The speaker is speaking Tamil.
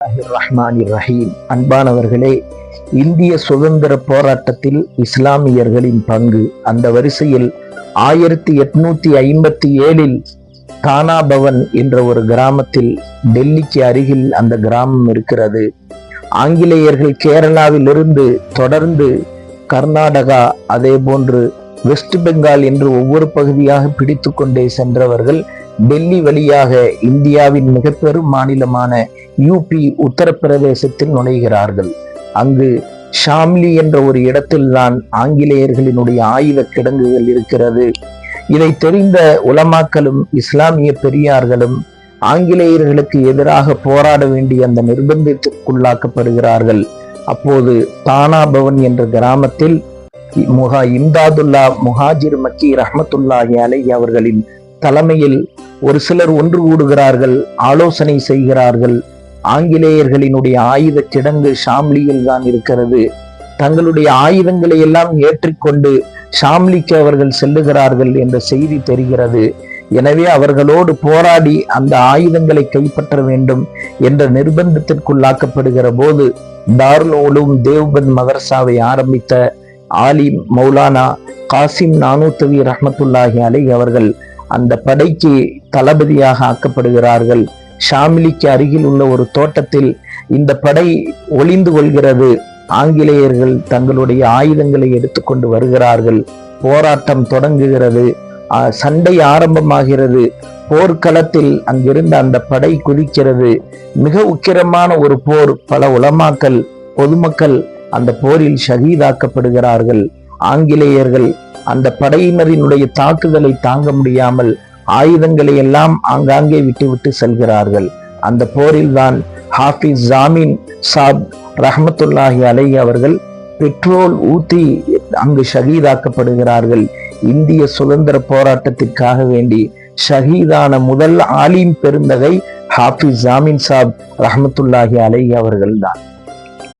ரஹ்மான் ரஹீம் அன்பானவர்களே இந்திய சுதந்திர போராட்டத்தில் இஸ்லாமியர்களின் பங்கு அந்த வரிசையில் ஆயிரத்தி எட்நூத்தி ஐம்பத்தி ஏழில் தானாபவன் என்ற ஒரு கிராமத்தில் டெல்லிக்கு அருகில் அந்த கிராமம் இருக்கிறது. ஆங்கிலேயர்கள் கேரளாவிலிருந்து தொடர்ந்து கர்நாடகா அதே போன்று வெஸ்ட் பெங்கால் என்று ஒவ்வொரு பகுதியாக பிடித்து கொண்டே சென்றவர்கள் டெல்லி வழியாக இந்தியாவின் மிக பெரும் மாநிலமான யூபி உத்தரப்பிரதேசத்தில் நுழைகிறார்கள். அங்கு ஷாம்லி என்ற ஒரு இடத்தில்தான் ஆங்கிலேயர்களினுடைய ஆயுத கிடங்குகள் இருக்கிறது. இதை தெரிந்த உலமாக்களும் இஸ்லாமிய பெரியார்களும் ஆங்கிலேயர்களுக்கு எதிராக போராட வேண்டிய அந்த நிர்பந்தத்திற்குள்ளாக்கப்படுகிறார்கள். அப்போது தானா பவன் என்ற கிராமத்தில் முகா இம்தாதுல்லா முஹாஜிர் மக்கி ரஹமத்துல்லாஹி அலை அவர்களின் தலைமையில் ஒரு சிலர் ஒன்று கூடுகிறார்கள் ஆலோசனை செய்கிறார்கள். ஆங்கிலேயர்களினுடைய ஆயுத கிடங்கு ஷாம்லியில் தான் இருக்கிறது. தங்களுடைய ஆயுதங்களை எல்லாம் ஏற்றிக்கொண்டு ஷாம்லிக்கு அவர்கள் செல்லுகிறார்கள் என்ற செய்தி தெரிகிறது. எனவே அவர்களோடு போராடி அந்த ஆயுதங்களை கைப்பற்ற வேண்டும் என்ற நிர்பந்தத்திற்குள்ளாக்கப்படுகிற போது தார்னூலும் தேவ்பந்த் மதரசாவை ஆரம்பித்த ஆலிம் மௌலானா காசிம் நானூத்தவி ரஹமத்துல்லாஹி அலை அவர்கள் அந்த படைக்கு தளபதியாக ஆக்கப்படுகிறார்கள். ஷாமிலிக்கு அருகில் உள்ள ஒரு தோட்டத்தில் இந்த படை ஒளிந்து கொள்கிறது. ஆங்கிலேயர்கள் தங்களுடைய ஆயுதங்களை எடுத்துக்கொண்டு வருகிறார்கள். போராட்டம் தொடங்குகிறது. சண்டை ஆரம்பமாகிறது. போர்க்களத்தில் அங்கிருந்த அந்த படை குதிக்கிறது. மிக உக்கிரமான ஒரு போர். பல உலமாக்கல் பொதுமக்கள் அந்த போரில் ஷகீதாக்கப்படுகிறார்கள் ஆங்கிலேயர்கள் அந்த படையினரினுடைய தாக்குதலை தாங்க முடியாமல் ஆயுதங்களை எல்லாம் ஆங்காங்கே விட்டுவிட்டு செல்கிறார்கள். அந்த போரில்தான் ஹாஃபிஸ் ஜாமீன் சாப் ரஹமத்துல்லாஹி அலை அவர்கள் பெட்ரோல் ஊத்தி அங்கு ஷகீதாக்கப்படுகிறார்கள் இந்திய சுதந்திர போராட்டத்திற்காக வேண்டி ஷஹீதான முதல் ஆலிம் பெருந்தகை ஹாஃபிஸ் ஜாமீன் சாப் ரஹமத்துல்லாஹி அலை அவர்கள்தான்.